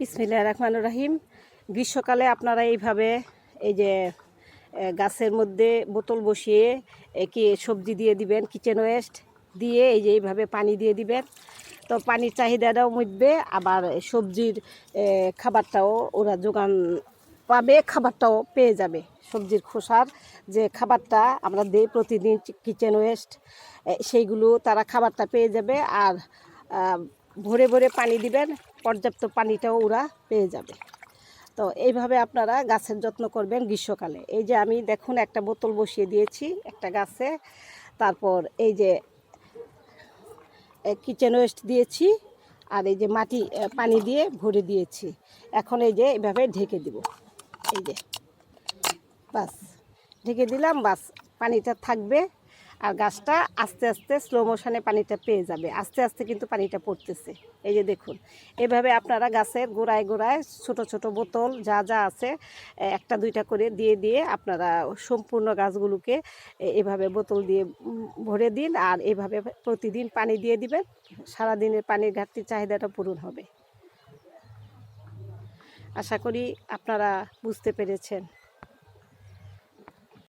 বিসমিল্লাহ রহমান রাহিম। গ্রীষ্মকালে আপনারা এইভাবে এই যে গাছের মধ্যে বোতল বসিয়ে কি সবজি দিয়ে দিবেন কিচেন ওয়েস্ট দিয়ে এই যে এইভাবে পানি দিয়ে দিবেন। তো পানির চাহিদাটাও মিটবে, আবার সবজির খাবারটাও ওরা যোগান পাবে, খাবারটাও পেয়ে যাবে। সবজির খোসার যে খাবারটা আমরা দিই প্রতিদিন কিচেন ওয়েস্ট সেইগুলো তারা খাবারটা পেয়ে যাবে। আর ভরে ভরে পানি দিবেন, পর্যাপ্ত পানিটাও ওরা পেয়ে যাবে। তো এইভাবে আপনারা গাছের যত্ন করবেন গ্রীষ্মকালে। এই যে আমি দেখুন একটা বোতল বসিয়ে দিয়েছি, একটা গাছে। তারপর এই যে কিচেন ওয়েস্ট দিয়েছি আর এই যে মাটি পানি দিয়ে ভরে দিয়েছি। এখন এই যে এইভাবে ঢেকে দিব। এই যে, বাস, ঢেকে দিলাম, বাস, পানিটা থাকবে। আর গাছটা আস্তে আস্তে স্লো মোশনে পানিটা পেয়ে যাবে। আস্তে আস্তে কিন্তু পানিটা পড়তেছে। এই যে দেখুন, এভাবে আপনারা গাছের গোড়ায় গোড়ায় ছোট ছোট বোতল যা যা আছে একটা দুইটা করে দিয়ে দিয়ে আপনারা সম্পূর্ণ গাছগুলোকে এভাবে বোতল দিয়ে ভরে দিন আর এভাবে প্রতিদিন পানি দিয়ে দিবেন। সারাদিনের পানির ঘাটতির চাহিদাটা পূরণ হবে। আশা করি আপনারা বুঝতে পেরেছেন।